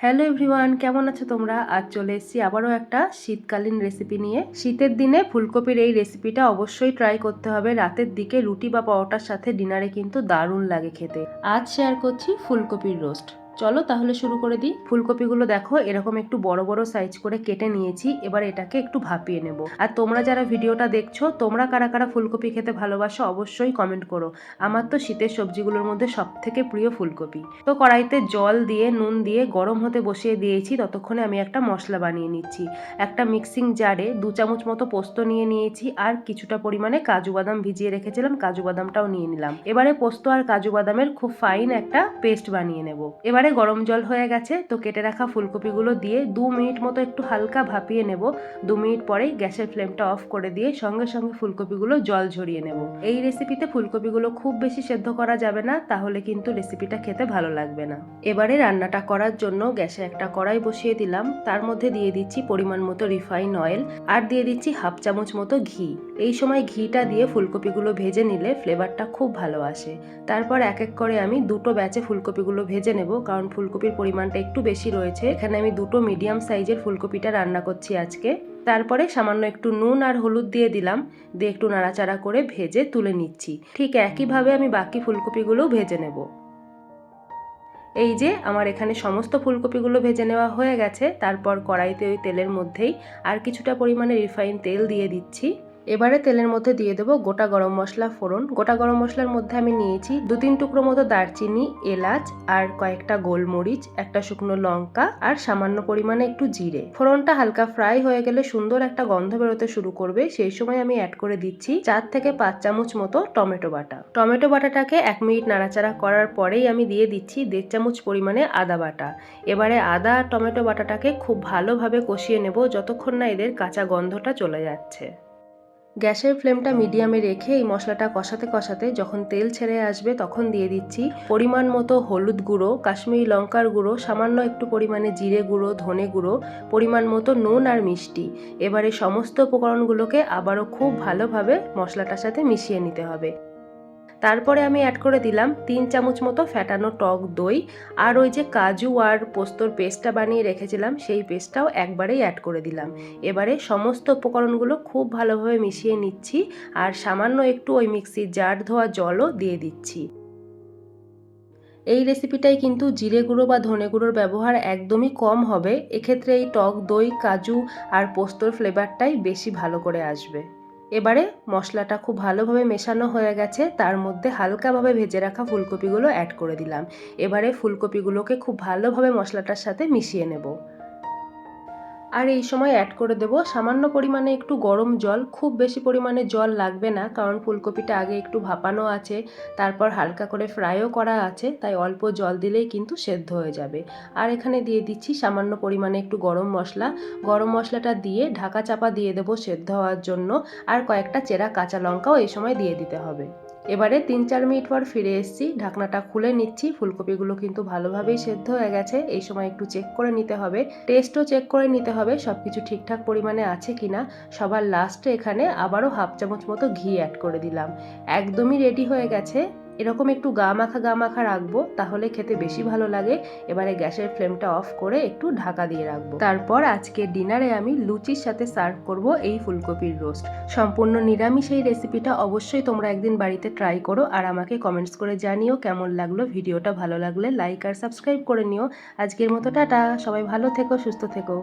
Hello everyone কেমন আছো তোমরা? আজ চলে এসেছি আবারও একটা শীতকালীন রেসিপি নিয়ে। শীতের দিনে ফুলকপির এই রেসিপিটা অবশ্যই ট্রাই করতে হবে। রাতের দিকে রুটি বা পরোটার সাথে ডিনারে কিন্তু দারুণ লাগে খেতে। আজ শেয়ার করছি ফুলকপির রোস্ট চলো তাহলে শুরু করে দিই। ফুলকপিগুলো দেখো, এরকম একটু বড় বড় সাইজ করে কেটে নিয়েছি, এবার এটাকে একটু ভাপিয়ে নেব। আর তোমরা যারা ভিডিওটা দেখছ, তোমরা কারা কারা ফুলকপি খেতে ভালোবাসো অবশ্যই কমেন্ট করো। আমার তো শীতের সবজিগুলোর মধ্যে সব থেকে প্রিয় ফুলকপি। তো কড়াইতে জল দিয়ে, নুন দিয়ে গরম হতে বসিয়ে দিয়েছি, ততক্ষণে আমি একটা মশলা বানিয়ে নিচ্ছি। একটা মিক্সিং জারে দু চামচ মতো পোস্ত নিয়ে নিয়েছি, আর কিছুটা পরিমাণে কাজু বাদাম ভিজিয়ে রেখেছিলাম, কাজু বাদামটাও নিয়ে নিলাম। এবারে পোস্ত আর কাজু বাদামের খুব ফাইন একটা পেস্ট বানিয়ে নেব। এবারে গরম জল হয়ে গেছে, তো কেটে রাখা ফুলকপিগুলো দিয়ে দু মিনিট মতো একটু হালকা ভাপিয়ে নেব। দু মিনিট পরেই গ্যাসের ফ্লেমটা অফ করে দিয়ে সঙ্গে সঙ্গে ফুলকপিগুলো জল ঝরিয়ে নেব। এই রেসিপিতে ফুলকপিগুলো খুব বেশি সেদ্ধ করা যাবে না, তাহলে কিন্তু রেসিপিটা খেতে ভালো লাগবে না। এবারে রান্নাটা করার জন্য গ্যাসে একটা কড়াই বসিয়ে দিলাম। তার মধ্যে দিয়ে দিচ্ছি পরিমাণ মতো রিফাইন অয়েল আর দিয়ে দিচ্ছি হাফ চামচ মতো ঘি। এই সময় ঘিটা দিয়ে ফুলকপিগুলো ভেজে নিলে ফ্লেভারটা খুব ভালো আসে। তারপর এক এক করে আমি দুটো ব্যাচে ফুলকপিগুলো ভেজে নেব, কারণ ফুলকপির পরিমাণটা একটু বেশি রয়েছে। এখানে আমি দুটো মিডিয়াম সাইজের ফুলকপিটা রান্না করছি আজকে। তারপরে সামান্য একটু নুন আর হলুদ দিয়ে দিলাম। দিয়ে একটু নাড়াচাড়া করে ভেজে তুলে নিচ্ছি। ঠিক একইভাবে আমি বাকি ফুলকপিগুলোও ভেজে নেব। এই যে আমার এখানে সমস্ত ফুলকপিগুলো ভেজে নেওয়া হয়ে গেছে। তারপর কড়াইতে ওই তেলের মধ্যেই আর কিছুটা পরিমাণে রিফাইন তেল দিয়ে দিচ্ছি। এবারে তেলের মধ্যে দিয়ে দেবো গোটা গরম মশলা ফোড়ন। গোটা গরম মশলার মধ্যে আমি নিয়েছি দু তিন টুকরো মতো দারচিনি, এলাচ আর কয়েকটা গোলমরিচ, একটা শুকনো লঙ্কা আর সামান্য পরিমাণে একটু জিরে। ফোড়নটা হালকা ফ্রাই হয়ে গেলে সুন্দর একটা গন্ধ বেরোতে শুরু করবে। সেই সময় আমি অ্যাড করে দিচ্ছি চার থেকে পাঁচ চামচ মতো টমেটো বাটা। টমেটো বাটাটাকে এক মিনিট নাড়াচাড়া করার পরেই আমি দিয়ে দিচ্ছি দেড় চামচ পরিমাণে আদা বাটা। এবারে আদা আর টমেটো বাটাটাকে খুব ভালোভাবে কষিয়ে নেব যতক্ষণ না এদের কাঁচা গন্ধটা চলে যাচ্ছে। গ্যাসের ফ্লেমটা মিডিয়ামে রেখে এই মশলাটা কষাতে কষাতে যখন তেল ছেড়ে আসবে তখন দিয়ে দিচ্ছি পরিমাণ মতো হলুদ গুঁড়ো, কাশ্মীরি লঙ্কার গুঁড়ো, সামান্য একটু পরিমাণে জিরে গুঁড়ো, ধনে গুঁড়ো, পরিমাণ মতো নুন আর মিষ্টি। এবারে সমস্ত উপকরণগুলোকে আবারও খুব ভালোভাবে মশলাটার সাথে মিশিয়ে নিতে হবে। তারপরে আমি অ্যাড করে দিলাম তিন চামচ মতো ফ্যাটানো টক দই আর ওই যে কাজু আর পোস্তর পেস্টটা বানিয়ে রেখেছিলাম, সেই পেস্টটাও একবারেই অ্যাড করে দিলাম। এবারে সমস্ত উপকরণগুলো খুব ভালোভাবে মিশিয়ে নিচ্ছি আর সামান্য একটু ওই মিক্সির জার ধোয়া জলও দিয়ে দিচ্ছি। এই রেসিপিটাই কিন্তু জিরে গুঁড়ো বা ধনে গুঁড়োর ব্যবহার একদমই কম হবে, এক্ষেত্রে এই টক দই, কাজু আর পোস্তর ফ্লেভারটাই বেশি ভালো করে আসবে। এবারে মশলাটা খুব ভালোভাবে মেশানো হয়ে গেছে, তার মধ্যে হালকাভাবে ভেজে রাখা ফুলকপিগুলো অ্যাড করে দিলাম। এবারে ফুলকপিগুলোকে খুব ভালোভাবে মশলাটার সাথে মিশিয়ে নেব। আর এই সময় অ্যাড করে দেব। সামান্য পরিমাণে একটু গরম জল, খুব বেশি পরিমাণে জল লাগবে না, কারণ ফুলকপিটা আগে একটু ভাপানো আছে, তারপর হালকা করে ফ্রাইও করা আছে, তাই অল্প জল দিলেই কিন্তু সেদ্ধ হয়ে যাবে। আর এখানে দিয়ে দিচ্ছি সামান্য পরিমাণে একটু গরম মশলা। গরম মশলাটা দিয়ে ঢাকা চাপা দিয়ে দেবো সেদ্ধ হওয়ার জন্য। আর কয়েকটা চেরা কাঁচা লঙ্কাও এই সময় দিয়ে দিতে হবে। এবারে তিন চার মিনিট পর ফিরে এসেছি, ঢাকনাটা খুলে নিচ্ছি, ফুলকপিগুলো কিন্তু ভালোভাবেই সেদ্ধ হয়ে গেছে, এই সময় একটু চেক করে নিতে হবে টেস্টও চেক করে নিতে হবে সব কিছু ঠিকঠাক পরিমাণে আছে কিনা, সবার লাস্টে এখানে আবারও হাফ চামচ মতো ঘি অ্যাড করে দিলাম, একদমই রেডি হয়ে গেছে এরকম একটু গা মাখা গা মাখা রাখব, তাহলে খেতে বেশি ভালো লাগে। এবারে গ্যাসের ফ্লেমটা অফ করে একটু ঢাকা দিয়ে রাখব। তারপর আজকে ডিনারে আমি লুচির সাথে সার্ভ করব এই ফুলকপির রোস্ট। সম্পূর্ণ নিরামিষ এই রেসিপিটা অবশ্যই তোমরা একদিন বাড়িতে ট্রাই করো আর আমাকে কমেন্টস করে জানিও কেমন লাগল ভিডিওটা। ভালো লাগলে লাইক আর সাবস্ক্রাইব করে নিও। আজকের মতো টাটা, সবাই ভালো থেকো, সুস্থ থেকো।